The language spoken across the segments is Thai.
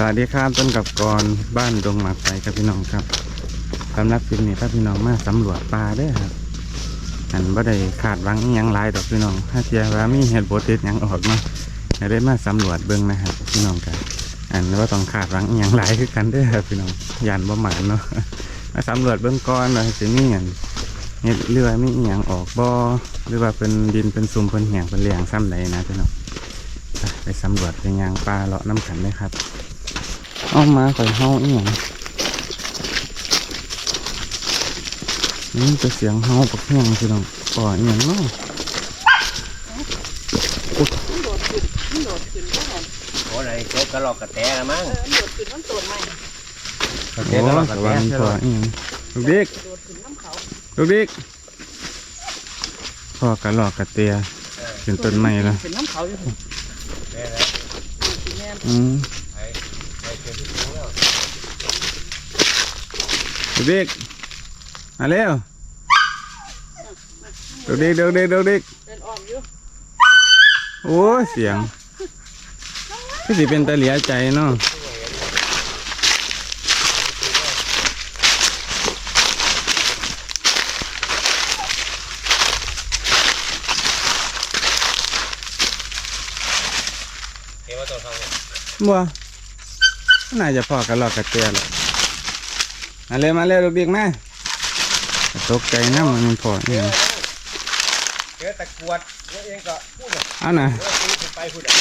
สวัสดีครับต้นกับกรบ้านดงหมากไฟครับพี่น้องครับสำหรับคลิปนี้ถ้าพี่น้องมาสำรวจปลาเด้อครับอันบ่ได้ขาดหวังยังหลายดอกพี่น้องถ้าเทียว่ามีเห็ดโบติดยังออกมาให้ได้มาสำรวจเบิ่งนะครับพี่น้องกันอันว่าต้องขาดหวังยังหลายคือกันเด้อครับพี่น้องยันบ่หมานเนาะมาสำรวจเบิ่งก่อนว่าสิมีอันเห็ดเรือมีอิหยังออกบ่หรือว่าเป็นดินเป็นซุ่มเป็นแหงเป็นเลียงซ้ำใดนะพี่น้องไปไปสำรวจไปยางปลาเลาะน้ำขันเลยครับ เอามาใส่เฮาอีหยังนี่จะเสียงเฮาปักแห้งพี่น้องก่ออีหยังเนาะมันโดดขึ้นมันโดดขึ้นก็หอนโอ้ไหนเจ๊กระหลอกกระแตละมั้งเออมันโดดขึ้นมันโดดใหม่โอ้กระหลอกกระแตใช่ก่ออีหยังลูกดิกโดดขึ้นน้ำเขาลูกดิกพ่อกระหลอกกระเตียเป็นต้นไม้แล้วขึ้นน้ำเขาอยู่แม่อืม ไอ้ไอ้เจ๊ที่สูงแล้ว ลูกดิกมาเร็วลูกดิกลูกดิกลูกดิกเดินอ้อมอยู่โอ้เสียงพี่สิเป็นตาเหลียใจเนาะเจ๊ว่าตัวเขาเนี่ยบัวน่าจะพอกระหลอกกระเตียแหละ มาเร็วมาเร็วลูกดิกมาตกใจนะมันพอเนี่ยเจ๊ตะกรวดเจ๊เองก็พูดเลยเอาน่ะเออตีขึ้นไปพูดอะ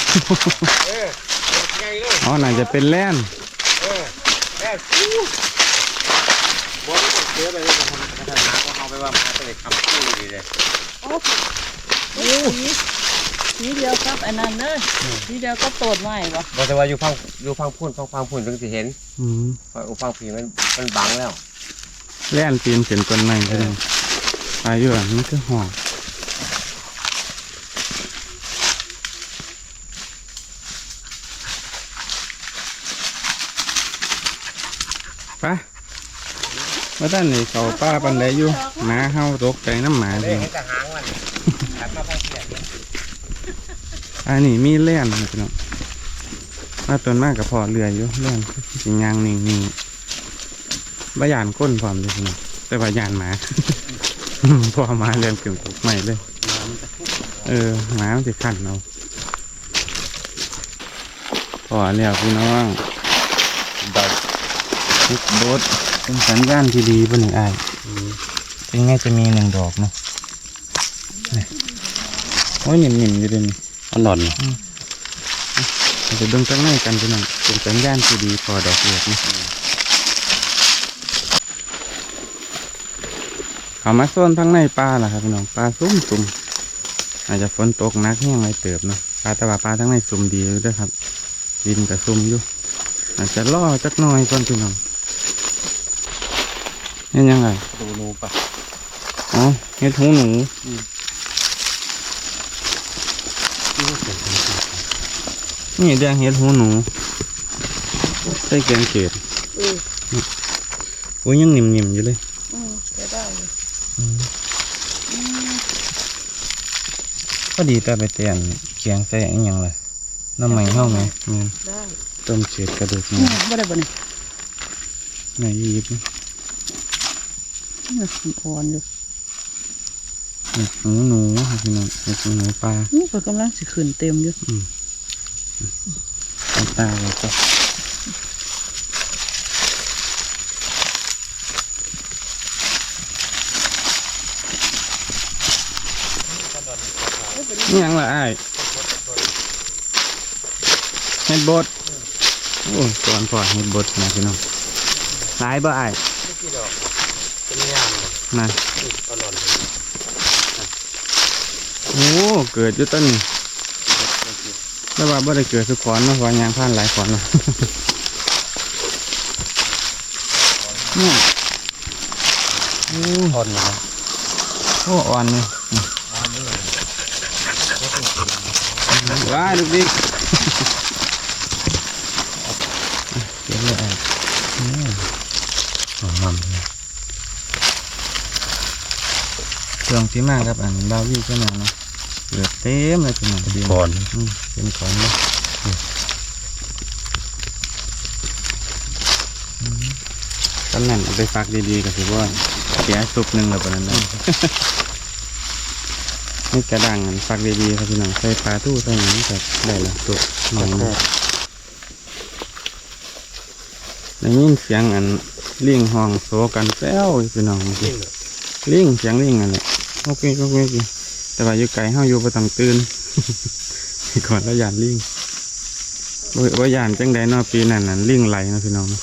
เออไงเลยอ๋อน่าจะเป็นแล่นเออแม่ฟูบอกว่าเจ๊ไปเลยทำกระทำหาก็เอาไปว่ามาเลยคำพูดดีเลยโอ้โห สีสีเดียวครับอันนั้นเลยสีเดียวก็โตดใหม่ปะบอกแต่ว่าอยู่ฟังอยู่ฟังพูดฟังฟังพูดถึงจะเห็นอืมเพราะฟังผีมันมันบังแล้วแล่นปีนเป็นต้นไม้ก็ได้อายุอันนี้คือห่อไปว่าท่านนี่เขาป้าปันไดอยู่หมาเฮาตกใจน้ำหมาเด้เลยเห็นแต่หางมันหันมาฟังเสียง อันนี้มีแล่นนะพี่น้องมาต้นมากกับพอเรืออยู่แล่นสิยางนิ่งๆบายานก้นพร้อมเลยพี่น้องแต่ว่ายานหมา พอหมาเรียนเกี่ยวกับใหม่เลย เออหมามันจะขันเอาพอแล้วพี่น้องดอกทุกโบสเป็นสัญญาณที่ดีป่ะหนึ่งไอ้ายเป็นไงจะมีหนึ่งดอกเนาะนี่โอ้ยหนิ่มๆอยู่เลยนี่ อันนอนเราจะเบิ่งข้างในกันพี่น้องเป็นสัญญาณที่ดีพอดอกเลือกนะเขามาส่วนทางในป่าล่ะครับพี่น้องปลาซุ่มซุ่มอาจจะฝนตกหนักแห้งไรเติบเนาะปลาแต่ว่าปลาทั้งในซุ่มดีอยู่เด้วยครับ ดินกับซุ่มอยู่อาจจะล่อจักหน่อยก่อนพี่น้องเห็นยังไงดูนูปะอ๋อเห็ดหูหนู นี่เดียงเห็ดหูหนูใส่แกงเขียดเออโอ้ยยังนิ่มๆอยู่เลยอืมจะได้อยู่ก็ดีแต่ไปเตียนเคียงใส่อีหยังเลยน้ำใหม่เข้าไหมแม่นได้ต้มเฉียดกระดูกหอืมูมไม่ได้บ่นี่ไหนยิบนี่มันอ่อนอยู่ เห็ดหูหนูครับพี่น้องเห็ดหูหนูปลานี่ก็กำลังสิขึ้นเต็มอยู่เอตาเลยก็นี่ยังละไอ้เห็ดบดโอ้ตอนพอเห็ดบดนะพี่น้องหลายบ่ไอ้นั่น โอ้ เกิดอยู่ต้นนี่แล้วว่าบ่ได้เกิดสุขอนเนาะเพราะยางผ่านหลายขอนแล้วเนี่ยโอ้ทนนะโหอ่อนเลยว้ายลูกดิกเดี๋ยวเลยอะอืมหอมมันเลยช่วงที่มากครับอันบาวี่ก็มาเนาะ เหลือเต็มเลยพี่น้องก่อนอืมเป็นของเลยตำแหน่งเอาไปฟักดีๆก็ถือว่าเสียซุปหนึ่งแล้วปะนั้นนะนี่กระดังอันฟักดีๆครับพี่น้องใส่ปลาทู่ใส่หยังก็ได้ละซุปหน่อยหนึงได้ยินเสียงอันลิงห้องโซกันแป้วอยู่พี่น้องเมื่อกี้ลิงเสียงลิงอันนี้โอเคโอเคโอเค แต่ว่าอยู่ไกลเฮาอยู่ประต้องตื่นก่อนแล้วยานลิงบ่ว่ายานจังใดเนาะปีนั้นนั้นลิงไหลเนาะพี่น้องเนาะ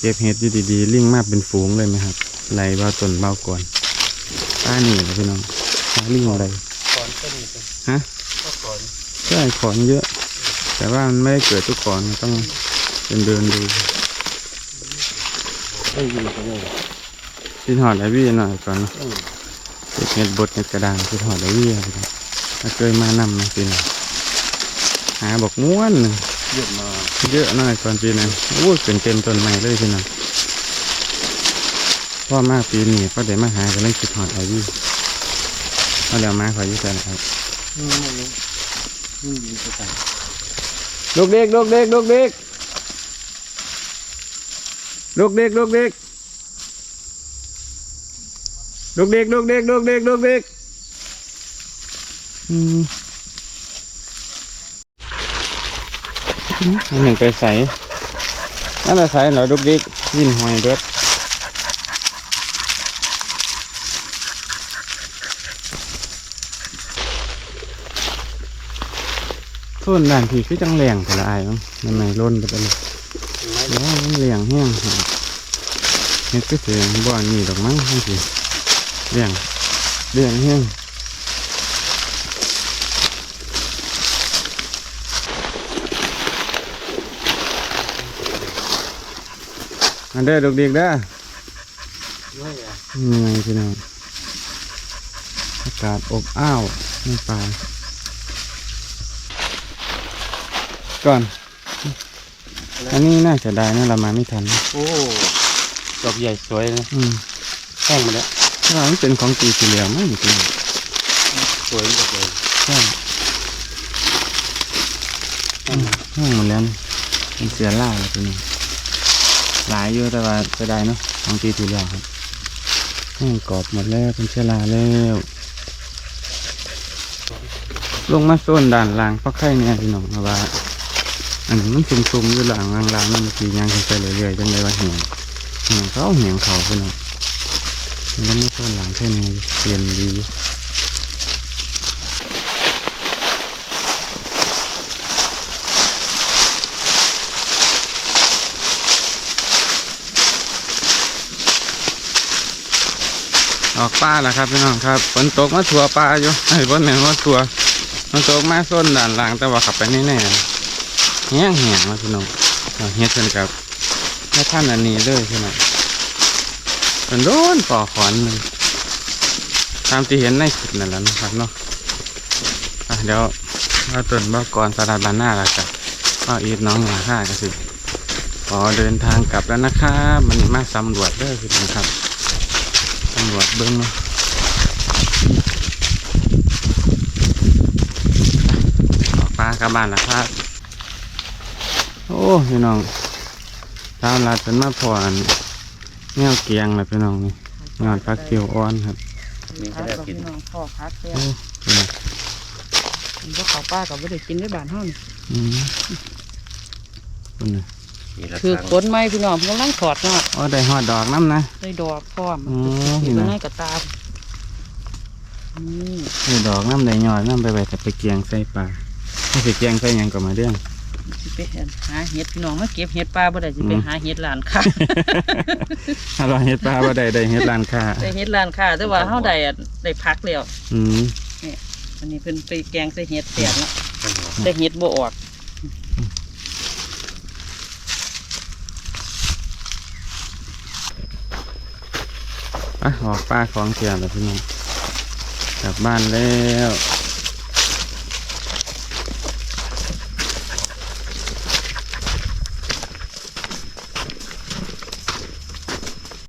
เก็บเห็ดอยู่ดีๆลิงมาเป็นฝูงเลยไหมครับไหลเบาต้นเบาก่อนป้านี่นะพี่น้องหาลิงอะไรก่อนก็มีเป็นฮะก็ก่อนใช่ขอนเยอะ แต่ว่ามันไม่ได้เกิดทุกขอนมันต้องเดินเดินดูไม่ยินกันเลยที่หอดไอวี่หน่อยก่อนเนาะ เก็บเห็ดบดเห็ดกระดางที่หอดไอวี่ครับพี่น้องถ้าเคยมานำนะปีนั้นหาบอกม้วนเยอะมาเยอะหน่อยก่อนปีนั้นโอ้ยเป็นเต็มต้นใหม่เลยพี่น้องพ่อมาปีนี้ก็เดี๋ยวมาหากันเลยคิดหอดไอวี่เอาแล้วมาขอยุ่กันครับอืมไม่รู้อืมยินกันลูกเด็กลูกเด็กลูกเด็กลูกเด็กลูกเด็ก ลูกเด็กลูกเด็กลูกเด็กลูกเด็กอืมอันหนึ่งไปใส่นั่นไปใส่เหรอลูกเด็กยินหอยเบิดส่วนด้านที่คือจังแรงแต่ละอายมั้งมันไม่ล้นไปเลยไม่เดี๋ยวมันเลี้ยงแห้งครับเฮ็ดก็เสียงบ่อนนี่ดอกมั้งทั้งที เลี้ยงเลี้ยงแห้งอันเด้อดอกเด็กเด้อไม่อะนี่ไงพี่น้องอากาศอบอ้าวในป่าก่อน อันนี้น่าจะได้นะเรามาไม่ทัน โอ้ดอกใหญ่สวยนะอืมแห้งหมดแล้ว ถ้ามันเป็นของปีสีเหลืองไม่จริงสวยดอกเลยใช่แห้งนะแห้งหมดแล้วนี่มันเสียล่าเลยทีนี้หลายอยู่แต่ว่าจะได้เนาะของปีสีเหลืองครับแห้งกรอบหมดแล้วเป็นเชื้อราแล้วลงมาโซนด่านล่างเพราะไข่เนี่ยพี่น้องเพราะว่า อันนี้มันซุ่มๆอยู่หลังล่างๆนั่นมันสียางขึ้นไปเรื่อยๆจังเลยว่าเหี่ยงเหี่ยงเขาเหี่ยงเขาพี่น้อง มันก็ไม่โซนหลังแค่นี้เปลี่ยนดีออกป่าแล้วครับพี่น้องครับฝนตกมาถั่วปลาอยู่ไอ้ฝนแม่นว่าถั่วฝนตกมาส้นด่านหลังแต่ว่าขับไปแน่ๆแห้งแห้งมาพี่น้องเอาเฮ็ดกันกับแม่ท่านอันนี้เลยพี่น้อง เป็นโดนป่อขอนหนึ่งตามที่เห็นในคลิปนั่นแหละนะครับเนาะอะเดี๋ยวเราต้นบ่ก่อนสลัดบานหน้าแล้วกันก็อีทน้องหลาค่าก็สิขอเดินทางกลับแล้วนะครับมันมาสำรวจเด้อพี่น้องครับตำรวจเบิ้งนออกปลากลับบ้านแล้วครับ โอ้พี่น้องตามลาดเป็นมาพออัน แนวเกียงเลยพี่น้องนี่งานพักเกียวอ่อนครับมีพัแค่กได้กับกินพี่น้องพ่อพักเสียโอ้พี่น้องมันก็เขาป้ากับไม่ได้กินได้บานห้องอืมคุณน่ะมีราคือคาขนไม้พี่น้องกำลังถอดเนาะโอ้ได้หอดดอกน้ำนะได้ดอกพร้อมอ๋อที่นี่มันนะให้กับตานี่ได้ดอกน้ำได้ยอดน้ำไปไปแต่ไปเกียงใส่ปลาถ้าสิเกียงใส่หยังก็มาเรื่อง สิไปหาเห็ดพี่น้องมาเก็บเห็ดปลาบ่ได้สิไปอืมหาเห็ดหลานค่ะถ้าเราเฮ็ดปลาบ่ได้ได้เฮ็ดร้านค้าได้เห็ดหลานค่ะ แต่ว่าเฮาได้อะได้พักแล้วอืมอันนี้เพิ่นไปแกงใส่เห็ดแตกเนาะไม่หัวได้เห็ดบ่ออกอะออกป้าของเสียแล้วพี่น้องกลับบ้านแล้ว